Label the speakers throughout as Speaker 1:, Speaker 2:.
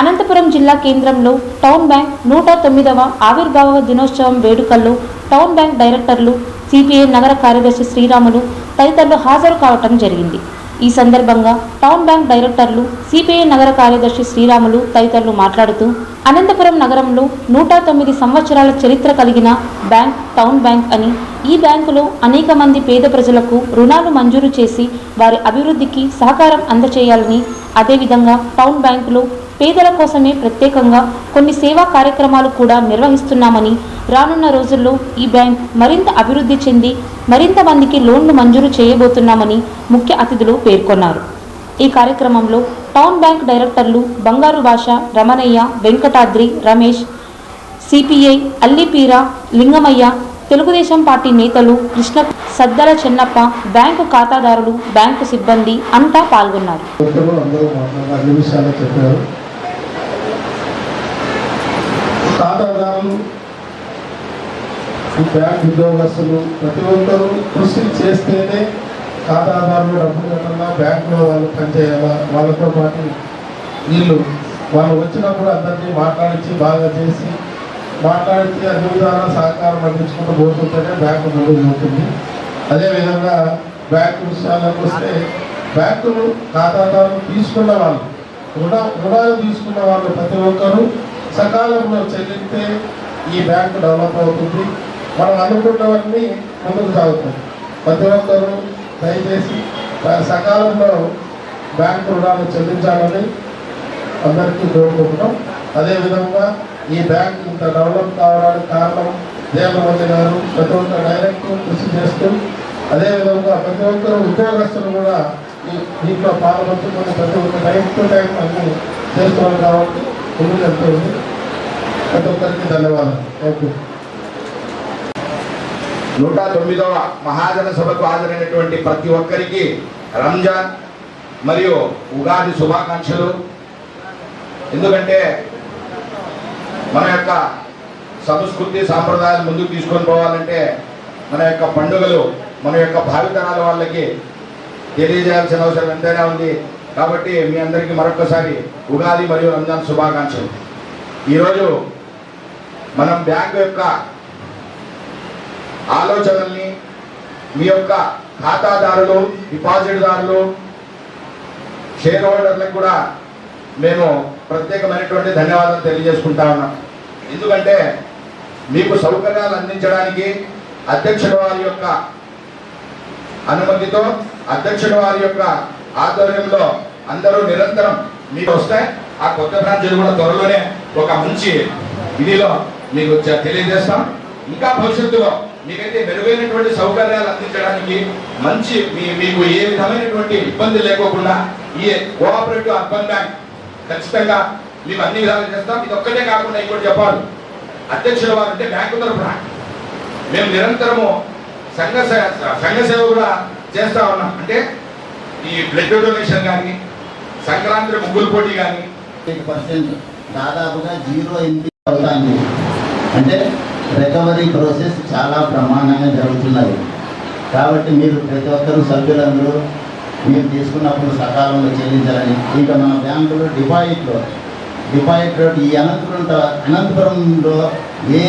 Speaker 1: అనంతపురం జిల్లా కేంద్రంలో town bank నూట తొమ్మిదవ ఆవిర్భావ దినోత్సవం వేడుకల్లో టౌన్ బ్యాంక్ డైరెక్టర్లు సిపిఐ నగర కార్యదర్శి శ్రీరాములు తదితరులు హాజరు కావటం జరిగింది. ఈ సందర్భంగా టౌన్ బ్యాంక్ డైరెక్టర్లు సిపిఐ నగర కార్యదర్శి శ్రీరాములు తదితరులు మాట్లాడుతూ అనంతపురం నగరంలో నూట తొమ్మిది సంవత్సరాల చరిత్ర కలిగిన బ్యాంక్ టౌన్ బ్యాంక్ అని ఈ బ్యాంకులో అనేక మంది పేద ప్రజలకు రుణాలు మంజూరు చేసి వారి అభివృద్ధికి సహకారం అందచేయాలని అదేవిధంగా టౌన్ బ్యాంకులో పేదల కోసమే ప్రత్యేకంగా కొన్ని సేవా కార్యక్రమాలు కూడా నిర్వహిస్తున్నామని రానున్న రోజుల్లో ఈ బ్యాంక్ మరింత అభివృద్ధి చెంది మరింత మందికి లోన్లు మంజూరు చేయబోతున్నామని ముఖ్య అతిథులు పేర్కొన్నారు. ఈ కార్యక్రమంలో టౌన్ బ్యాంక్ డైరెక్టర్లు బంగారు భాష రమణయ్య వెంకటాద్రి రమేష్ సిపిఐ అల్లిపీర లింగమయ్య తెలుగుదేశం పార్టీ నేతలు కృష్ణ సద్దల చెన్నప్ప బ్యాంకు ఖాతాదారులు బ్యాంకు సిబ్బంది అంతా పాల్గొన్నారు.
Speaker 2: ఖాతాదారులు బ్యాంక్ ఉద్యోగస్తులు ప్రతి ఒక్కరూ కృషి చేస్తేనే ఖాతాదారులు డబ్బులు కట్టాలా బ్యాంకులో వాళ్ళు పనిచేయాలా వాళ్ళతో పాటు వీళ్ళు వాళ్ళు వచ్చినప్పుడు అందరినీ మాట్లాడించి బాగా చేసి మాట్లాడించి అన్ని విధాలా సహకారం అందించుకుంటూ పోతుంటేనే బ్యాంకు ముందుకు పోతుంది. అదేవిధంగా బ్యాంకు విషయాలకు వస్తే బ్యాంకులు ఖాతాదారులు తీసుకున్న వాళ్ళు రుణ రుణాలు తీసుకున్న వాళ్ళు ప్రతి ఒక్కరూ సకాలంలో చెల్లిస్తే ఈ బ్యాంకు డెవలప్ అవుతుంది. మనం అనుకున్నవన్నీ ముందుకు సాగుతుంది. ప్రతి ఒక్కరూ దయచేసి సకాలంలో బ్యాంకు రుణాలు చెల్లించాలని అందరికీ కోరుకుంటున్నాం. అదేవిధంగా ఈ బ్యాంక్ ఇంత డెవలప్ కావడానికి కారణం దేవమల్లి గారు ప్రతి ఒక్క డైరెక్టర్ కృషి చేస్తూ అదేవిధంగా ప్రతి ఒక్కరు ఉద్యోగస్తులు కూడా ఈ దీంట్లో పాల్గొంటున్న ప్రతి ఒక్క టైం టు టైం అన్ని చేస్తున్నారు కాబట్టి ముందుకు ప్రతి ఒక్కరికి ధన్యవాదాలు. థ్యాంక్ యూ
Speaker 3: నూట తొమ్మిదవ మహాజన సభకు హాజరైనటువంటి ప్రతి ఒక్కరికి రంజాన్ మరియు ఉగాది శుభాకాంక్షలు. ఎందుకంటే మన యొక్క సంస్కృతి సాంప్రదాయాలు ముందుకు తీసుకొని పోవాలంటే మన యొక్క పండుగలు మన యొక్క భావితరాల వాళ్ళకి తెలియజేయాల్సిన అవసరం ఎంతైనా ఉంది. కాబట్టి మీ అందరికీ మరొకసారి ఉగాది మరియు రంజాన్ శుభాకాంక్షలు. ఈరోజు మనం బ్యాంకు యొక్క ఆలోచనల్ని మీ యొక్క ఖాతాదారులు డిపాజిట్దారులు షేర్ హోల్డర్లకు కూడా మేము ప్రత్యేకమైనటువంటి ధన్యవాదాలు తెలియజేసుకుంటా ఉన్నాం. ఎందుకంటే మీకు సౌకర్యాలు అందించడానికి అధ్యక్షుడు వారి యొక్క అనుమతితో అధ్యక్షుడు వారి యొక్క ఆధ్వర్యంలో అందరూ నిరంతరం మీకు వస్తే ఆ కొత్త బ్రాంచ్లు కూడా త్వరలోనే ఒక మంచి ఇదిలో మీకు తెలియజేస్తాం. ఇంకా భవిష్యత్తులో మీకైతే మెరుగైనటువంటి సౌకర్యాలు అందించడానికి మంచి మీ మీకు ఏ విధమైనటువంటి ఇబ్బంది లేకోకుండా ఈ కోఆపరేటివ్ అర్బన్ బ్యాంక్ ఖచ్చితంగా మీకు అన్ని విధాలు చేస్తాం. ఇది ఒక్కటే కాకుండా ఇంకోటి చెప్పాలి. అధ్యక్షుల వారు అంటే బ్యాంకు తరఫున మేము నిరంతరము సంఘ సంఘ సేవ కూడా చేస్తా ఉన్నాం. అంటే ఈ బ్లడ్ డొనేషన్ కానీ సంక్రాంతి ముగ్గులు పోటీ కానీ
Speaker 4: దాదాపుగా జీరో ఎనిమిది అవుతుంది. అంటే రికవరీ ప్రాసెస్ చాలా ప్రమాణంగా జరుగుతున్నది. కాబట్టి మీరు ప్రతి ఒక్కరు సభ్యులందరూ మీరు తీసుకున్నప్పుడు సకాలంలో చెల్లించాలని. ఇంకా మన బ్యాంకులో డిపాజిట్లో డిపాజిట్ రోడ్ ఈ అనంతపురం అనంతపురంలో ఏ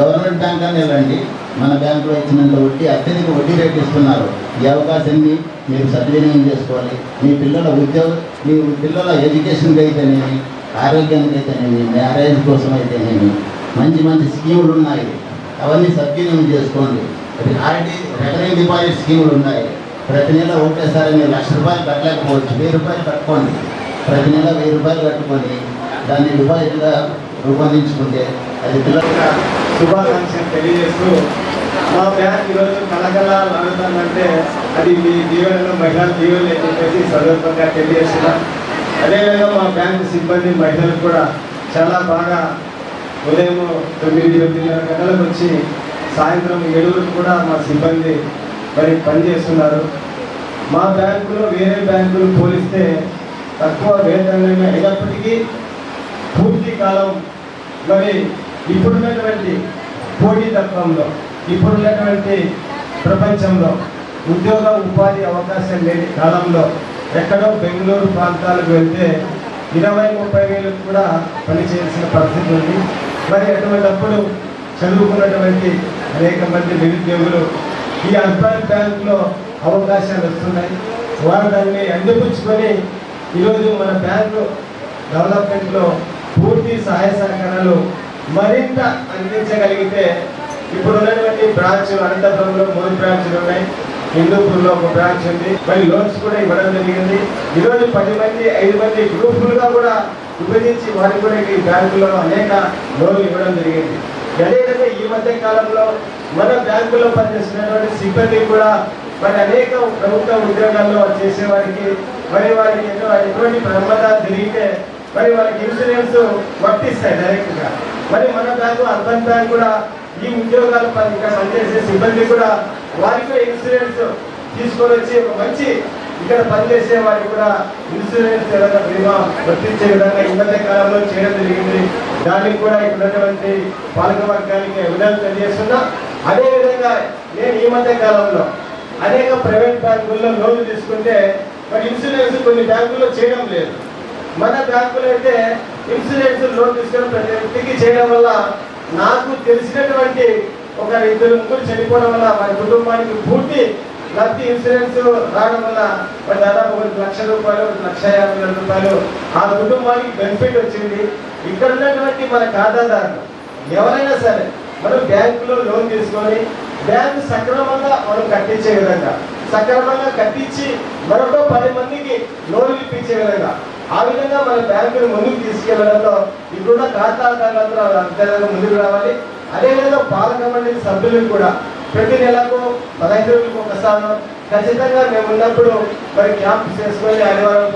Speaker 4: గవర్నమెంట్ బ్యాంక్ అని వెళ్ళండి. మన బ్యాంకులో ఇచ్చినంత వడ్డీ అత్యధిక వడ్డీ రేట్ ఇస్తున్నారు. ఈ అవకాశాన్ని మీరు సద్వినియోగం చేసుకోవాలి. మీ పిల్లల ఉద్యోగ మీ పిల్లల ఎడ్యుకేషన్కి అయితేనేమి ఆరోగ్యానికి అయితేనేమి మ్యారేజ్ కోసం అయితేనేమి మంచి మంచి స్కీములు ఉన్నాయి. అవన్నీ సద్వినియోగం చేసుకోండి. ఆర్డీ రికరింగ్ డిపాజిట్ స్కీములు ఉన్నాయి. ప్రతి నెల ఒకటేసారి మీరు లక్ష రూపాయలు కట్టలేకపోవచ్చు. వెయ్యి రూపాయలు కట్టుకోండి. ప్రతి నెల వెయ్యి రూపాయలు కట్టుకొని దాన్ని డిపాజిట్గా రూపొందించుకుంటే అది పిల్లలు
Speaker 5: శుభాకాంక్షలు తెలియజేస్తూ మా బ్యాంక్ ఈరోజు కలకల నడుతుందంటే అది మీ దీవెనలో మహిళల దీవెనలు అని చెప్పేసి సందర్భంగా తెలియజేస్తున్నాం. అదేవిధంగా మా బ్యాంక్ సిబ్బంది మహిళలు కూడా చాలా బాగా ఉదయం తొమ్మిది తొమ్మిదిన్నర గంటలకు వచ్చి సాయంత్రం ఏడుగురు కూడా మా సిబ్బంది మరి పనిచేస్తున్నారు మా బ్యాంకులో వేరే బ్యాంకులు పోలిస్తే తక్కువ వేతనమే. అయినప్పటికీ పూర్తి కాలం మరి ఇప్పుడున్నటువంటి పోటీతత్వంలో ఇప్పుడున్నటువంటి ప్రపంచంలో ఉద్యోగ ఉపాధి అవకాశం లేని కాలంలో ఎక్కడో బెంగళూరు ప్రాంతాలకు వెళ్తే ఇరవై ముప్పై వేలకు కూడా పనిచేయాల్సిన పరిస్థితి ఉంది. మరి అటువంటిప్పుడు చదువుకున్నటువంటి అనేక మంది నిరుద్యోగులు ఈ అర్బన్ బ్యాంకులో అవకాశాలు వస్తున్నాయి. వారు దాన్ని అందిపుచ్చుకొని ఈరోజు మన బ్యాంకు డెవలప్మెంట్లో పూర్తి సహాయ సహకారాలు మరింత అందించగలిగితే ఇప్పుడు ఉన్నటువంటి బ్రాంచ్ అనంతపురంలో మూడు బ్రాంచ్లు ఉన్నాయి. హిందూపూర్లో ఒక బ్రాంచ్ ఉంది. మరి లోన్స్ కూడా ఇవ్వడం జరిగింది. ఈరోజు పది మంది ఐదు మంది గ్రూపులుగా కూడా విభజించి వారికి కూడా ఈ బ్యాంకులో అనేక లోన్లు ఇవ్వడం జరిగింది. అదేవిధంగా ఈ మధ్య కాలంలో మన బ్యాంకులో పనిచేసినటువంటి సిబ్బంది కూడా మరి అనేక ప్రభుత్వ ఉద్యోగాల్లో చేసేవారికి మరి వారికి ఎన్నో ఎటువంటి ప్రమాదాలు జరిగితే మరి వాళ్ళకి ఇన్సూరెన్స్ వర్తిస్తాయి డైరెక్ట్గా మరి మన బ్యాంకు అర్బన్ బ్యాంక్ కూడా ఈ ఉద్యోగాలు పనిచేసే సిబ్బంది కూడా వారికి ఇన్సూరెన్స్ తీసుకొని వచ్చి ఒక మంచి ఇక్కడ పనిచేసే వారికి కూడా ఇన్సూరెన్స్ ఏదైనా బీమా వర్తించే విధంగా ఈ మధ్య కాలంలో చేయడం జరిగింది. దానికి కూడా ఇక్కడ ఉన్నటువంటి పాలక వర్గానికి అభినందన తెలియజేస్తున్నా. అదేవిధంగా నేను ఈ మధ్య కాలంలో అనేక ప్రైవేట్ బ్యాంకుల్లో లోన్లు తీసుకుంటే మరి ఇన్సూరెన్స్ కొన్ని బ్యాంకుల్లో చేయడం లేదు. మన బ్యాంకులో అయితే ఇన్సూరెన్స్ లోన్ తీసుకుని ప్రతి వ్యక్తికి చేయడం వల్ల నాకు తెలిసినటువంటి ఒక ఇద్దరు ముగ్గురు చనిపోవడం వల్ల వారి కుటుంబానికి పూర్తి లబ్ధి ఇన్సూరెన్స్ రావడం వల్ల మరి దాదాపు ఒక లక్ష రూపాయలు ఒక లక్ష యాభై వేల రూపాయలు ఆ కుటుంబానికి బెనిఫిట్ వచ్చింది. ఇక్కడ ఉన్నటువంటి మన ఖాతాదారులు ఎవరైనా సరే మనం బ్యాంకులో లోన్ తీసుకొని బ్యాంకు సక్రమంగా మనం కట్టించే విధంగా సక్రమంగా కట్టించి మరొక పది మందికి లోన్లు ఇప్పించే విధంగా ఆ విధంగా మన బ్యాంకును ముందుకు తీసుకెళ్ళడంలో ఇప్పుడున్న ఖాతాదారులందరూ అంతేలాగా ముందుకు రావాలి. అదేవిధంగా పాలక మండలి సభ్యులు కూడా ప్రతి నెలకు పదహైదు రోజులకు ఒకసారి ఖచ్చితంగా మేము ఉన్నప్పుడు మరి క్యాంప్ చేసుకొని ఆదివారం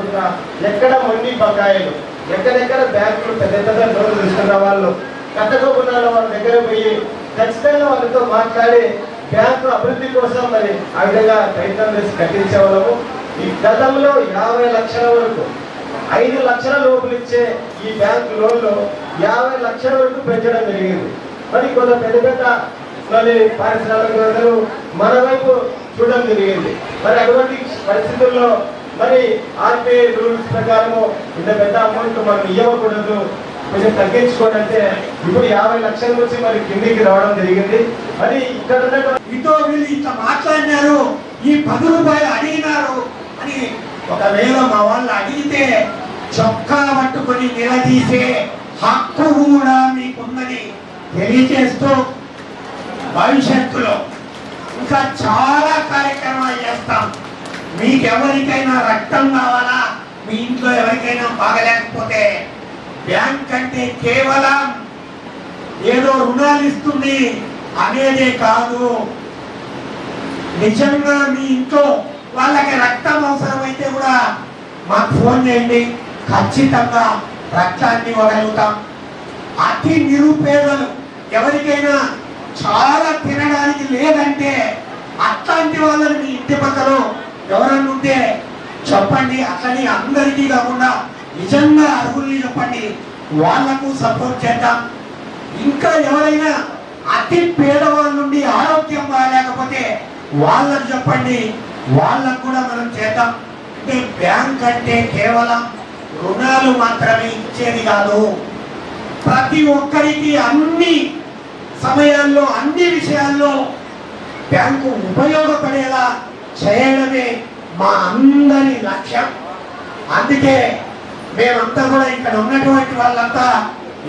Speaker 5: ఎక్కడ మొండి బకాయిలు ఎక్కడెక్కడ బ్యాంకులు పెద్ద పెద్ద లోన్లు తీసుకున్న వాళ్ళు కట్టకోకుండా వాళ్ళ దగ్గర పోయి ఖచ్చితంగా వాళ్ళతో మాట్లాడి బ్యాంకు అభివృద్ధి కోసం మరి ఆ విధంగా ప్రయత్నం చేసి కట్టించే వాళ్ళము. ఈ గతంలో యాభై లక్షల వరకు ఐదు లక్షల లోపల ఇచ్చే ఈ బ్యాంక్ లోన్లు యాభై లక్షల వరకు పెంచడం జరిగింది. మరి కొంత పెద్ద పెద్ద మరి పారిశ్రామికవేత్తలు మన వైపు చూడడం జరిగింది. మరి అటువంటి పరిస్థితుల్లో మరి ఆర్బీఐ రూల్స్ ప్రకారము ఇంత పెద్ద అమౌంట్ మనం ఇవ్వకూడదు. కొంచెం తగ్గించుకోవాలంటే ఇప్పుడు యాభై లక్షల నుంచి మరి కిందికి రావడం జరిగింది. మరి ఇక్కడ ఉన్నటువంటి
Speaker 6: మీతో వీళ్ళు మాట్లాడినారు ఈ పది రూపాయలు అడిగినారు అని ఒకవేళ మా వాళ్ళు అడిగితే చొక్కా పట్టుకొని నిలదీసే హక్కు కూడా మీకుందని తెలియజేస్తూ భవిష్యత్తులో ఇంకా చాలా కార్యక్రమాలు చేస్తాం. మీకు ఎవరికైనా రక్తం కావాలా? మీ ఇంట్లో ఎవరికైనా బాగలేకపోతే బ్యాంక్ అంటే కేవలం ఏదో రుణాలు ఇస్తుంది అనేదే కాదు. నిజంగా మీ ఇంట్లో వాళ్ళకి రక్తం అవసరమైతే కూడా మాకు ఫోన్ చేయండి. ఖచ్చితంగా రక్తాన్ని ఇవ్వగలుగుతాం అతి నిరుపేదలు. ఎవరికైనా చాలా తినడానికి లేదంటే అట్లాంటి వాళ్ళని మీ ఇంటి పక్కలో ఎవరన్నా ఉంటే చెప్పండి. అట్లని అందరికీ కాకుండా నిజంగా అర్హుల్ని చెప్పండి. వాళ్ళకు సపోర్ట్ చేద్దాం. ఇంకా ఎవరైనా అతి పేదవాళ్ళ నుండి ఆరోగ్యం బాగాలేకపోతే వాళ్ళకు చెప్పండి. వాళ్ళకు కూడా మనం చేద్దాం. అంటే బ్యాంక్ అంటే కేవలం రుణాలు మాత్రమే ఇచ్చేది కాదు. ప్రతి ఒక్కరికి అన్ని సమయాల్లో అన్ని విషయాల్లో బ్యాంకు ఉపయోగపడేలా చేయడమే మా అందరి లక్ష్యం. అందుకే మేమంతా కూడా ఇక్కడ ఉన్నటువంటి వాళ్ళంతా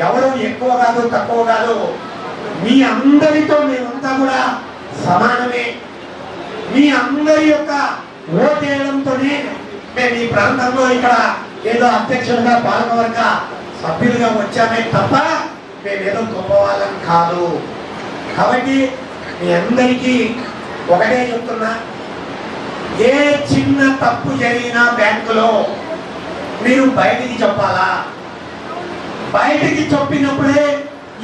Speaker 6: ఎవరు ఎక్కువ కాదు తక్కువ కాదు మీ అందరితో మేమంతా కూడా సమానమే. మీ అందరి యొక్క ఓటేయడంతోనే మేము ఈ ప్రాంతంలో ఇక్కడ ఏదో అధ్యక్షులుగా పాల్గొనక సభ్యులుగా వచ్చామే తప్ప మేమేదో గొప్ప వాళ్ళం కాదు. కాబట్టి మీ అందరికీ ఒకటే చెప్తున్నా. ఏ చిన్న తప్పు జరిగినా బ్యాంకులో మీరు బయటికి చెప్పాలా? బయటికి చెప్పినప్పుడే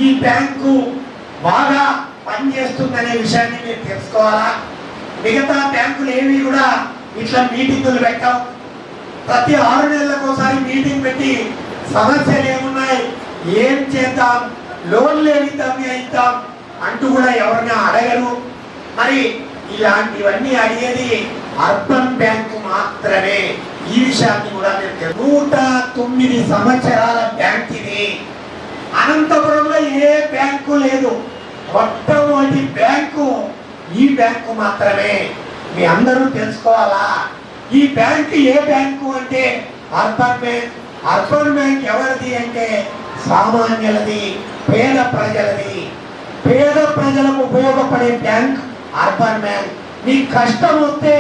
Speaker 6: ఈ బ్యాంకు బాగా పనిచేస్తుందనే విషయాన్ని మీరు తెలుసుకోవాలా? మిగతా బ్యాంకులు ఏవి కూడా ఇట్లా మీటింగులు పెట్టాం ప్రతి ఆరు నెలలకు ఒకసారి మీటింగ్ పెట్టి సమస్యలు ఏమున్నాయి? ఏం చేద్దాం? లోన్లు ఏమిద్దాం? ఇద్దాం అంటూ కూడా ఎవరిని అడగరు. మరి ఇలాంటివన్నీ అడిగేది అర్బన్ బ్యాంకు మాత్రమే. ఈ విషయాన్ని కూడా నేను నూట తొమ్మిది సంవత్సరాల బ్యాంక్ ఇది అనంతపురంలో ఏ బ్యాంకు లేదు. మొట్టమొదటి బ్యాంకు ఈ బ్యాంకు మాత్రమే. మీ అందరూ తెలుసుకోవాలా? ఈ బ్యాంకు ఏ బ్యాంకు అంటే అర్బన్ బ్యాంక్? అర్బన్ బ్యాంక్ ఎవరిది అంటే సామాన్యులది పేద ప్రజలది. పేద ప్రజలకు ఉపయోగపడే బ్యాంక్ అర్బన్ బ్యాంక్. మీ కష్టం వస్తే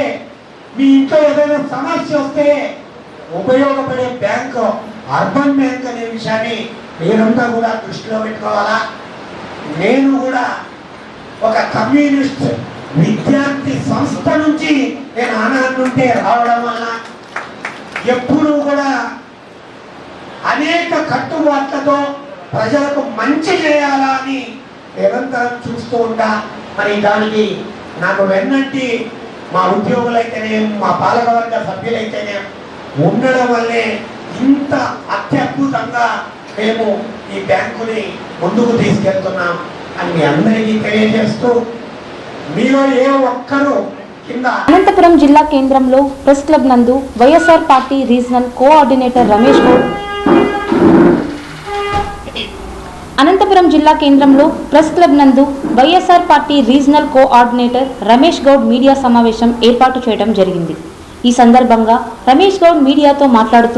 Speaker 6: మీ ఇంట్లో ఏదైనా సమస్య వస్తే ఉపయోగపడే బ్యాంక్ అర్బన్ బ్యాంక్ అనే విషయాన్ని మీరంతా కూడా దృష్టిలో పెట్టుకోవాలా? నేను కూడా ఒక కమ్యూనిస్ట్ విద్యార్థి సంస్థ నుంచి నేను ఆనాడు రావడం వల్ల ఎప్పుడూ కూడా అనేక కట్టుబాట్లతో ప్రజలకు మంచి చేయాలా అని నిరంతరం చూస్తూ ఉంటా. మరి దానికి నాకు వెన్నంటి మా ఉద్యోగులైతేనే మా పాలకవర్గ సభ్యులైతేనే ఉండడం వల్లే ఇంత అత్యద్భుతంగా మేము ఈ బ్యాంకుని ముందుకు తీసుకెళ్తున్నాం అని మీ అందరికీ తెలియజేస్తూ మీలో ఏ ఒక్కరూ కింద
Speaker 1: అనంతపురం జిల్లా కేంద్రంలో ప్రెస్ క్లబ్ నందు YSR party regional coordinator Ramesh Goud Anantapuram జిల్లా కేంద్రంలో ప్రెస్ క్లబ్ నందు YSR party regional coordinator Ramesh Goud media సమావేశం ఏర్పాటు చేయడం జరిగింది. ఈ సందర్భంగా రమేష్ గౌడ్ మీడియాతో మాట్లాడుతూ